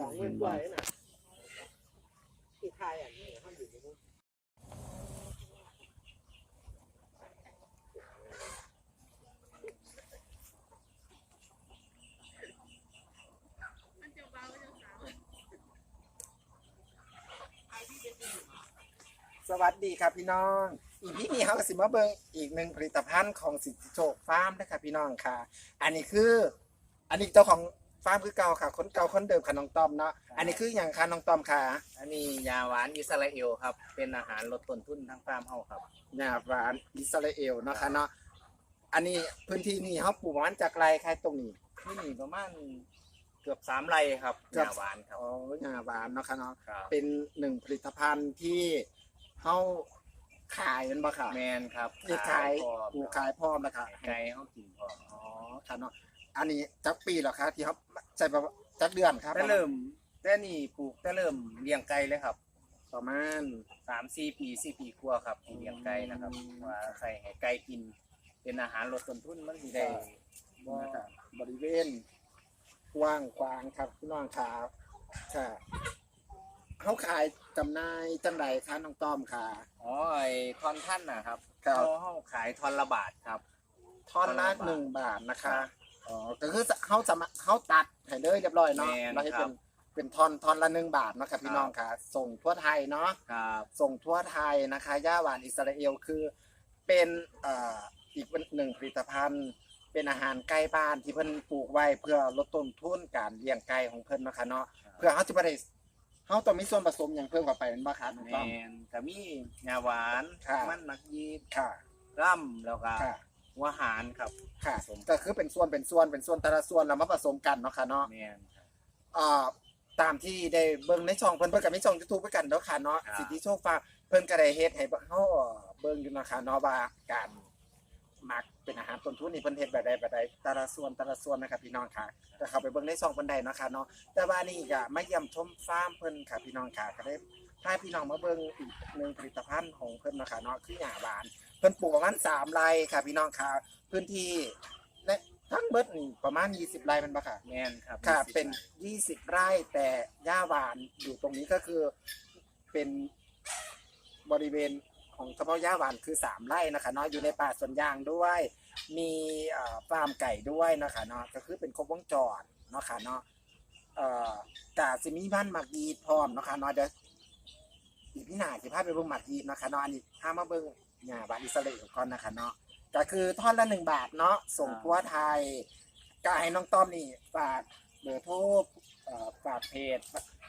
สองหมื่นกว่าเลยนะที่ไทยอะนี่ห้ามอยู่ในนู้นสวัสดีครับพี่น้อง อีกพี่นี้เขาสิมาเบิงอีกหนึ่งผลิตภัณฑ์ของสิทธิโชคฟาร์มนะครับพี่น้องค่ะ อันนี้คือ อันนี้เจ้าของ ฟาร์มคือเก่าค่ะ คนเก่าคนเดิมค่ะน้องต้อมเนาะอันนี้คืออย่างค่ะน้องต้อมค่ะอันนี้ยาหวานอิสราเอลครับ เป็นอาหารลดต้นทุนทางฟาร์มเฮาครับหญ้าหวานอิสราเอลเนาะค่ะเนาะอันนี้พื้นที่นี่เขาปลูกประมันจากไรค่ะตรงนี้ที่นี่ประมาณเกือบสามไร่ครับเกือบยาหวานครับอ๋อหญ้าหวานเนาะค่ะเนาะครับเป็นหนึ่งผลิตภัณฑ์ที่เขาขายมันบ่ค่ะแมนครับที่ขายพร้อมปลูกขายพร้อมนะคะไก่เฮากินพร้อม อ๋อค่ะเนาะ อันนี้จักปีเหรอคะที่เขาใช้ประมาณจักเดือนครับแต่เริ่มแต่นี่ปลูกแต่เริ่มเลี้ยงไก่เลยครับประมาณสามสี่ปีสี่ปีกว่าครับที่เลี้ยงไก่นะครับอืมว่าใส่ให้ไก่กิน เป็นอาหารลดต้นทุนมันสิได้บ่นะครับบริเวณกว้างขวางครับพี่น้องครับค่ะเขาขายจำหน่ายจังไรคะน้องต้อมค่ะ อ๋อไอ้ทอนท่านนะครับครับเฮาเฮาขายทอนละบาทครับ ท่อนละหนึ่งบาทนะคะ อ๋อก็คือเขาสามารถเขาตัดให้เลยเรียบร้อยเนาะแม่นแล้วให้ครัเป็บนเป็นท่อนท่อนละหนึ่งบาทเนาะครับพี่น้องค่ะ ส่งทั่วไทยเนาะครับส่งทั่วไทยนะคะย่าหวานอิสราเอลคือเป็นเอ่ออีกหนึ่งผลิตภัณฑ์ เป็นอาหารใกล้บ้านที่เพิ่นปลูกไว้เพื่อลดต้นทุนการเลี้ยงไก่ของเพิ่นเนาะคะเนาะเพื่อเขาจะบ่ได้เขาต้องมีส่วนผสมอย่างเพิ่มเข้าไปเป็นบ่คะน้องแมต้อมนก็มียาหวานครับมันมักยีดค่ะ ร่ำแล้วก็ค่ะ หัวหารครับค่ะก็คือเป็นส่วนเป็นส่วนเป็นส่วนแต่ละส่วนแล้วมาผสมกันเนาะค่ะเนาะแมนครับเอ่อตามที่ได้เบิ่งในช่องเพิ่นเพิ่นก็มีช่อง YouTube ด้วยกันเนาะค่ะเนาะครับ สิทธิโชคฟ้าเพิ่นก็ได้เฮ็ดให้เฮาเอ่อเบิ่งอยู่เนาะค่ะเนาะว่าการหมักเป็นอาหารต้นทุนนี่เพิ่นเฮ็ดแบบใดแบบใดแต่ละส่วนแต่ละส่วนนะครับพี่น้องค่ะก็เข้าไปเบิ่งในช่องเพิ่นได้เนาะค่ะเนาะแต่ว่านี่ก็มาเยี่ยมชมฟาร์มเพิ่นค่ะพี่น้องค่ะก็ได้พาพี่น้องมาเบิ่งอีกหนึ่งผลิตภัณฑ์ของเพิ่นเนาะค่ะเนาะคือหญ้าหวาน เพิ่นปลูกประมาณ3ไร่ค่ะพี่น้องค่ะพื้นที่และทั้งเบิดนี่ประมาณ 20 ไร่แมันบ่ค่ะ แมนครับค่ะ 20เป็น 20 ไร่แต่หญ้าหวานอยู่ตรงนี้ก็คือเป็นบริเวณของเฉพาะหญ้าหวานคือ 3 ไร่นะคะเนาะอยู่ในป่าสวนยางด้วย มีเอ่อฟาร์มไก่ด้วยนะคะเนาะก็คือเป็นครบวงจรเนาะค่ะเนาะเอ่อกาซิมีบ้านหมักยีดพร้อมเนาะค่ะเนาะเดี๋ยวอีพี่หนาสิพาไปเบิ่งหมักยีดเนาะค่ะเนาะอันนี้พามาเบิ่ง หญ้าหวานอิสราเอลก่อนนะคะเนาะก็คือท่อนละหนึ่งบาทเนาะส่งทั่วไทยก็ให้น้องต้อมนี่ฝากเบอร์โทรเอ่อฝากเพจ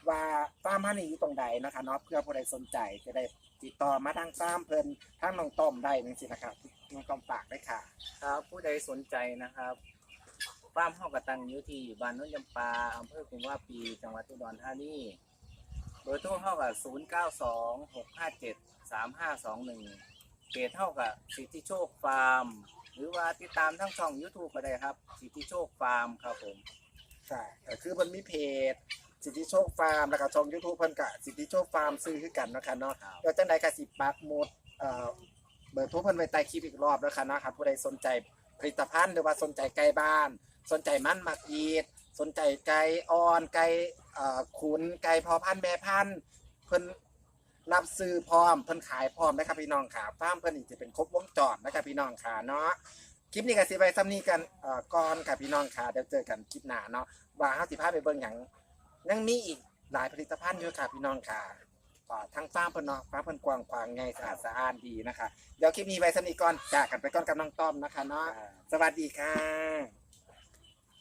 ว่าฟาร์มฮันนี่อยู่ตรงใดนะคะเนาะเพื่อผู้ใดสนใจจะได้ติดต่อมาทางฟาร์มเพิ่นทางน้องต้อมได้จังซี่นะครับน้องต้อมฝากได้ค่ะ ครับผู้ใดสนใจนะครับฟาร์มเฮากระตังอยู่ที่บ้านโนนยำปาอำเภอกุมว่าปีจังหวัดอุดรธานีเบอร์โทรเฮาสองหกับ092 657 3521 เพจเฮากับสิทธิโชคฟาร์ม หรือว่าติดตามทั้งช่อง YouTube ก็ได้ครับ สิทธิโชคฟาร์มครับผม ใช่ก็คือมันมีเพจ สิทธิโชคฟาร์มแล้วก็ช่อง YouTube เพิ่นก็สิทธิโชคฟาร์มซื้อคือกันเนาะค่ะเนาะครับแล้วจังใดก็สิปักหมุดเอ่อเบอร์โทรเพิ่นไว้ใต้คลิปอีกรอบแล้วค่ะเนาะครับผู้ใดสนใจผลิตภัณฑ์หรือว่าสนใจไก่บ้าน สนใจมันหมักยีด สนใจไก่อ่อนไก่เอ่อขุนไก่พอพันธุ์แม่พันธุ์เพิ่น รับซื้อพร้อมเพิ่นขายพร้อมนะครับพี่น้องค่ะฟาร์มเพิ่นนี่จะเป็นครบวงจรนะครับพี่น้องค่ะเนาะคลิปนี้ก็สิไปซ้ำนี้กันเอ่อก่อนค่ะพี่น้องค่ะเดี๋ยวเจอกันคลิปหน้าเนาะว่าเฮาสิพาไปเบิ่งหยังยังมีอีกหลายผลิตภัณฑ์อยู่ค่ะพี่น้องค่ะอ่าทั้งฟาร์มเพิ่นเนาะฟาร์มเพิ่นกว้างขวางไงสะอาดสะอ้านดีนะคะ เดี๋ยวคลิปนี้ไปซ้ำนี้ก่อนจากกันไปก่อนกับน้องต้อมนะคะเนาะสวัสดีค่ะ